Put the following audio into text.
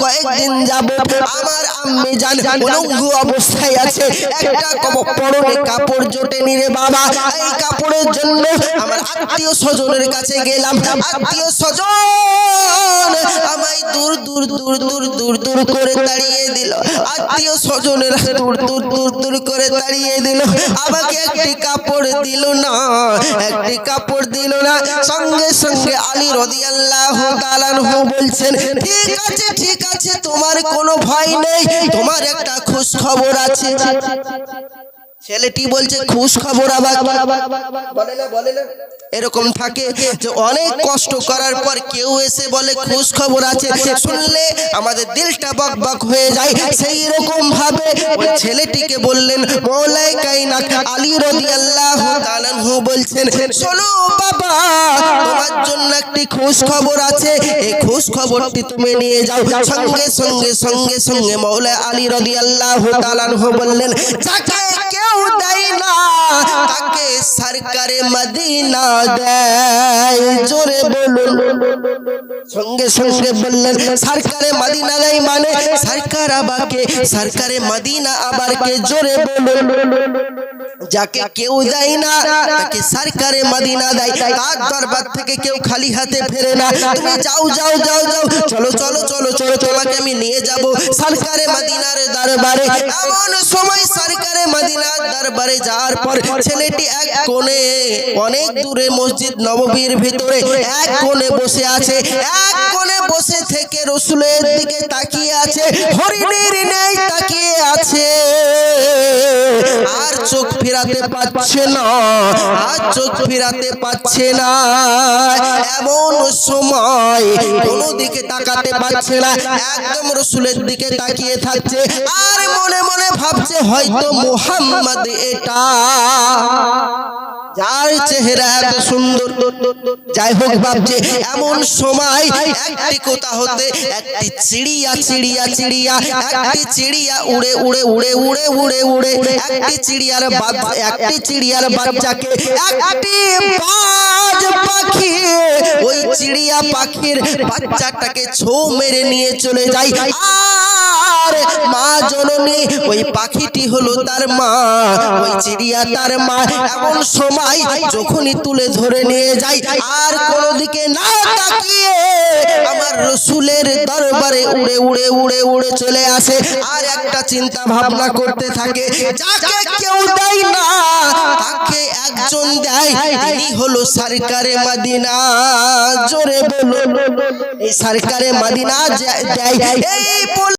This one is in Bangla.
কয়েকদিন যাব আমার আম্মি জান উলঙ্গ অবস্থায় আছে। একটা পরনে কাপড় জোটে নিরে বাবা। এই কাপড়ের জন্য আমার আত্মীয় স্বজনের কাছে গেলাম। আত্মীয় স্বজন দূর দূর দূর দূর দূর দূর করে তাড়িয়ে দিল। আত্মীয় স্বজনেরা দূর দূর দূর দূর করে তাড়িয়ে দিল। আমাকে একটি কাপড় দিল না, একটি কাপড় দিল না। সঙ্গে সঙ্গে আলী রাদিয়াল্লাহু তাআলা আনহু বলছেন, ঠিক আছে ঠিক আছে, তোমার কোনো ভয় নেই। তোমার একটা খুশ খবর আছে। ছেলেটি বলছে, খুশ খবর আবার বলে না বলে না এরকম থাকে যে অনেক কষ্ট করার পর কেউ এসে বলে, খুশ খবর আছে। শুনলে আমাদের দিলটা বক বক হয়ে যায়। সেই রকম ভাবে ওই ছেলেটিকে বললেন মৌলাই কাইনাত আলী রাদিয়াল্লাহু তাআলা আনহু বলছেন, শোনো বাবা, তোমার জন্য একটি খুশ খবর আছে। এই খুশ খবরটি তুমি নিয়ে যাও। সঙ্গে সঙ্গে সঙ্গে সঙ্গে মৌলা আলী রাদিয়াল্লাহু তাআলা আনহু বললেন, যাকে তাকে সরকারে মদিনা দেয়। জোরে বলুন। সঙ্গে সঙ্গে বললেন, সরকারে মদিনা দেয় মানে সরকার আবারকে, সরকারে মদিনা আবারকে। জোরে বলুন। যাকে কেউ দেয় না তাকে সরকারে মদিনা দেয়। তার দরবার থেকে কেউ খালি হাতে ফেরে না। তুমি যাও যাও যাও যাও। চলো চলো চলো চলো তোমাকে আমি নিয়ে যাব সরকারে মদিনার দরবারে। এমন সময় সরকারে মদিনার দরবারে যাওয়ার পর ছেলেটি এক কোণে অনেক দূরে মসজিদ নববীর ভিতরে এক কোণে বসে আছে। এক কোণে বসে থেকে রসুলের দিকে তাকিয়ে আছে। হরিণের নেই তাকিয়ে চোখ ফেরাতে পারছে না, আর চোখ ফেরাতে পারছে না। এমন সময় কোনো দিকে তাকাতে পারছে না, একদম রসুলের দিকে তাকিয়ে থাকছে, আর মনে মনে ভাবছে, হয়তো মোহাম্মদ এটা। যার চেহারা এত সুন্দর যাই হোক ভাবছে এমন সময় একটি কোথা হতে একটি চিড়িয়া চিড়িয়া চিড়িয়া একটি চিড়িয়া উড়ে উড়ে উড়ে উড়ে উড়ে উড়ে একটি চিড়িয়ার বাচ্চা একটি চিড়িয়ার বাচ্চাকে একটি বাজ পাখি ওই চিড়িয়া পাখির বাচ্চাটাকে ছো মেরে নিয়ে চলে যায়। আর মা জননী, ওই পাখিটি হলো তার মা, ওই চিড়িয়া তার মা। এমন সময় যখনই তুলে ধরে নিয়ে যায় আর কোনো দিকে না তাকিয়ে আমার রসুলের দরবারে উড়ে উড়ে উড়ে উড়ে চলে আসে। আর একটা চিন্তা ভাবনা করতে থাকে, যাকে কেউ দেয় না, তাকে একজন দেয়, তিনি হলো সরকারে মদিনা। জোরে বলো এই সরকারে মদিনা দেয়, এই